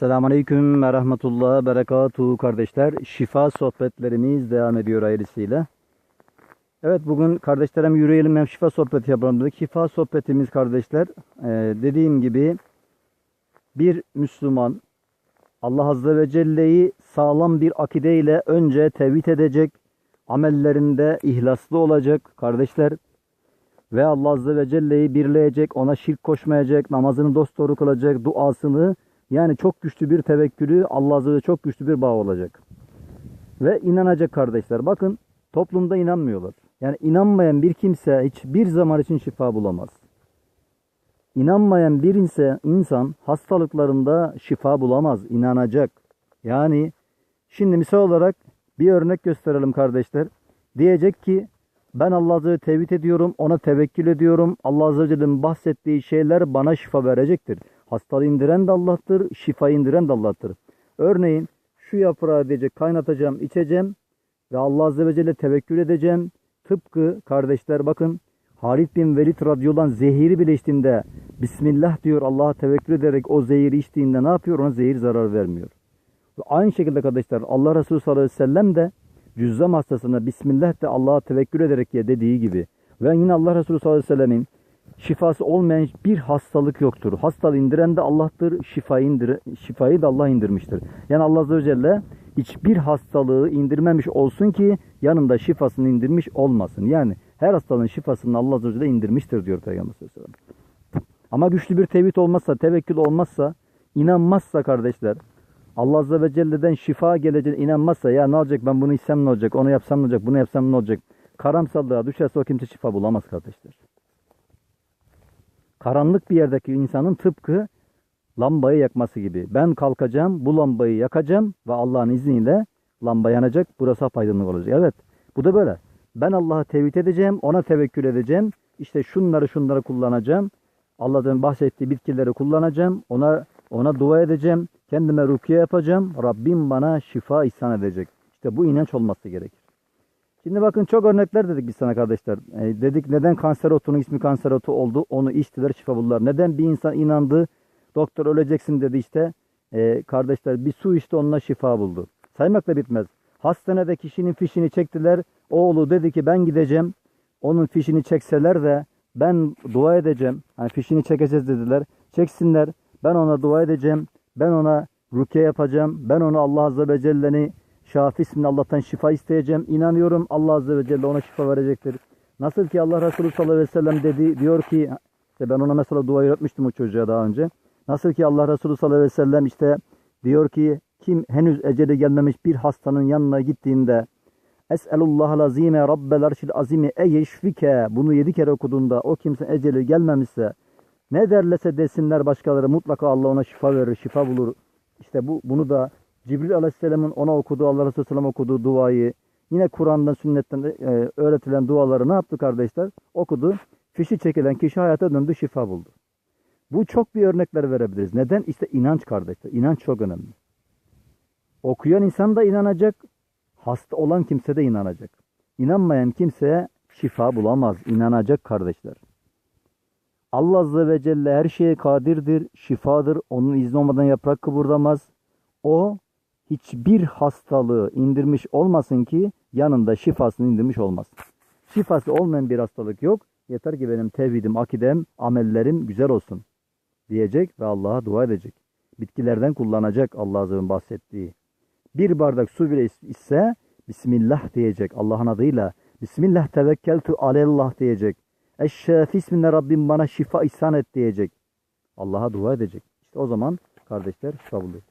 Esselamu Aleyküm ve Rahmetullah Berekatuhu kardeşler. Şifa sohbetlerimiz devam ediyor ailesiyle. Evet bugün kardeşlerim yürüyelim hem şifa sohbeti yapalım dedik. Şifa sohbetimiz kardeşler e, dediğim gibi bir Müslüman Allah Azze ve Celle'yi sağlam bir akideyle önce tevhid edecek, amellerinde ihlaslı olacak kardeşler ve Allah Azze ve Celle'yi birleyecek, ona şirk koşmayacak, namazını dosdoğru kılacak, duasını yani çok güçlü bir tevekkülü Allah Azze ve çok güçlü bir bağ olacak. Ve inanacak kardeşler. Bakın toplumda inanmıyorlar. Yani inanmayan bir kimse hiçbir zaman için şifa bulamaz. İnanmayan bir insan, insan hastalıklarında şifa bulamaz. inanacak. Yani şimdi misal olarak bir örnek gösterelim kardeşler. Diyecek ki ben Allah Azze ve tevhid ediyorum, ona tevekkül ediyorum. Allah Azze ve Celle'nin bahsettiği şeyler bana şifa verecektir. Hastalığı indiren de Allah'tır, şifa indiren de Allah'tır. Örneğin şu yaprağı diyecek kaynatacağım, içeceğim ve Allah Azze ve Celle tevekkül edeceğim. Tıpkı kardeşler bakın Halid bin Velid radyodan zehiri bile içtiğinde Bismillah diyor Allah'a tevekkül ederek o zehiri içtiğinde ne yapıyor? Ona zehir zarar vermiyor. Ve aynı şekilde kardeşler Allah Resulü sallallahu aleyhi ve sellem de cüzzam hastasına Bismillah de Allah'a tevekkül ederek ye dediği gibi. Ve yine Allah Resulü sallallahu aleyhi ve sellemin şifası olmayan bir hastalık yoktur. Hastalığı indiren de Allah'tır, şifayı, indir şifayı da Allah indirmiştir. Yani Allah Azze ve Celle hiçbir hastalığı indirmemiş olsun ki yanında şifasını indirmiş olmasın. Yani her hastalığın şifasını Allah Azze ve Celle indirmiştir diyor Peygamber sallallahu aleyhi ve sellem. Ama güçlü bir tevhid olmazsa, tevekkül olmazsa, inanmazsa kardeşler, Allah Azze ve Celle'den şifa geleceğine inanmazsa ya ne olacak ben bunu içsem ne olacak, onu yapsam ne olacak, bunu yapsam ne olacak, karamsallığa düşerse o kimse şifa bulamaz kardeşler. Karanlık bir yerdeki insanın tıpkı lambayı yakması gibi. Ben kalkacağım, bu lambayı yakacağım ve Allah'ın izniyle lamba yanacak, burası apaydınlık olacak. Evet, bu da böyle. Ben Allah'a tevhid edeceğim, ona tevekkül edeceğim. İşte şunları şunları kullanacağım. Allah'ın bahsettiği bitkileri kullanacağım. Ona ona dua edeceğim. Kendime rukiye yapacağım. Rabbim bana şifa ihsan edecek. İşte bu inanç olması gerekir. Şimdi bakın çok örnekler dedik biz sana kardeşler. E, dedik neden kanser otunun ismi kanser otu oldu? Onu içtiler şifa buldular. Neden bir insan inandı? Doktor öleceksin dedi işte. E, kardeşler bir su içti onunla şifa buldu. Saymakla bitmez. Hastanede kişinin fişini çektiler. Oğlu dedi ki ben gideceğim. Onun fişini çekseler de ben dua edeceğim. Hani fişini çekeceğiz dediler. Çeksinler. Ben ona dua edeceğim. Ben ona rukiye yapacağım. Ben ona Allah Azze ve Celle'ni Şafi ismini Allah'tan şifa isteyeceğim. İnanıyorum Allah Azze ve Celle ona şifa verecektir. Nasıl ki Allah Resulü sallallahu aleyhi ve sellem dedi, diyor ki, işte ben ona mesela dua öğretmiştim o çocuğa daha önce. Nasıl ki Allah Resulü sallallahu aleyhi ve sellem işte diyor ki, kim henüz eceli gelmemiş bir hastanın yanına gittiğinde, Es'elullah azime rabbel arşil azimi e yeşfike bunu yedi kere okuduğunda o kimse eceli gelmemişse ne derlese desinler başkaları mutlaka Allah ona şifa verir, şifa bulur. İşte bu bunu da Cibril Aleyhisselam'ın ona okuduğu, Allah Resulü Aleyhisselam okuduğu duayı, yine Kur'an'dan, sünnetten e, öğretilen duaları ne yaptı kardeşler? Okudu. Fişi çekilen kişi hayata döndü, şifa buldu. Bu çok bir örnekler verebiliriz. Neden? İşte inanç kardeşler. İnanç çok önemli. Okuyan insan da inanacak, hasta olan kimse de inanacak. İnanmayan kimseye şifa bulamaz. İnanacak kardeşler. Allah Azze ve Celle her şeye kadirdir, şifadır. Onun izni olmadan yaprak kıvırdamaz. O hiçbir hastalığı indirmiş olmasın ki yanında şifasını indirmiş olmasın. Şifası olmayan bir hastalık yok. Yeter ki benim tevhidim, akidem, amellerim güzel olsun diyecek ve Allah'a dua edecek. Bitkilerden kullanacak Allah Azze'nin bahsettiği. Bir bardak su bile ise Bismillah diyecek Allah'ın adıyla. Bismillah tevekkeltu alellah diyecek. Eşşefi isminle Rabbim bana şifa ihsan et diyecek. Allah'a dua edecek. İşte o zaman kardeşler şifa buluyor.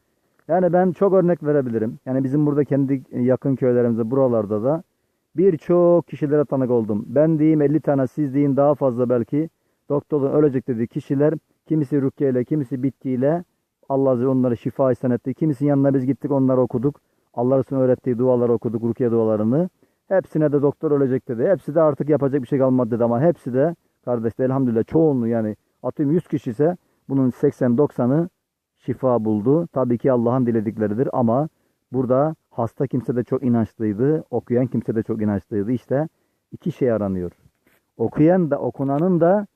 Yani ben çok örnek verebilirim. Yani bizim burada kendi yakın köylerimizde buralarda da birçok kişilere tanık oldum. Ben diyeyim 50 tane siz deyin daha fazla belki doktorun ölecek dediği kişiler kimisi rukiyeyle kimisi bitkiyle Allah Azze onları şifa ihsan etti. Kimisinin yanına biz gittik onları okuduk. Allah Resulü'nün öğrettiği duaları okuduk rukiye dualarını. Hepsine de doktor ölecek dedi. Hepsi de artık yapacak bir şey kalmadı dedi ama hepsi de kardeşler elhamdülillah çoğunluğu yani atıyorum 100 kişi ise bunun 80-90'ı şifa buldu. Tabii ki Allah'ın diledikleridir ama burada hasta kimse de çok inançlıydı. Okuyan kimse de çok inançlıydı. İşte iki şey aranıyor. Okuyan da okunanın da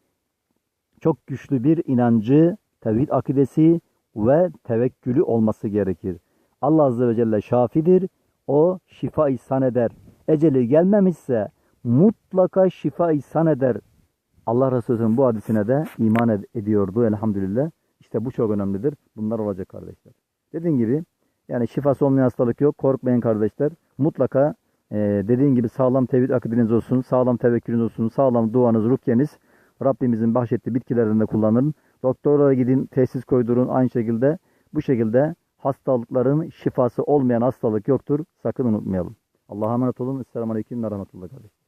çok güçlü bir inancı, tevhid akidesi, ve tevekkülü olması gerekir. Allah Azze ve Celle şafidir. O şifa ihsan eder. Eceli gelmemişse mutlaka şifa ihsan eder. Allah Resulü'nün bu hadisine de iman ed- ediyordu elhamdülillah. İşte bu çok önemlidir. Bunlar olacak kardeşler. Dediğim gibi yani şifası olmayan hastalık yok. Korkmayın kardeşler. Mutlaka e, dediğim gibi sağlam tevhid akidiniz olsun, sağlam tevekkülünüz olsun, sağlam duanız, rukyeniz Rabbimizin bahşettiği bitkilerini de kullanın. Doktora gidin, tesis koydurun aynı şekilde. Bu şekilde hastalıkların şifası olmayan hastalık yoktur. Sakın unutmayalım. Allah'a emanet olun. Esselamu Aleyküm ve Rahmetullah kardeşler.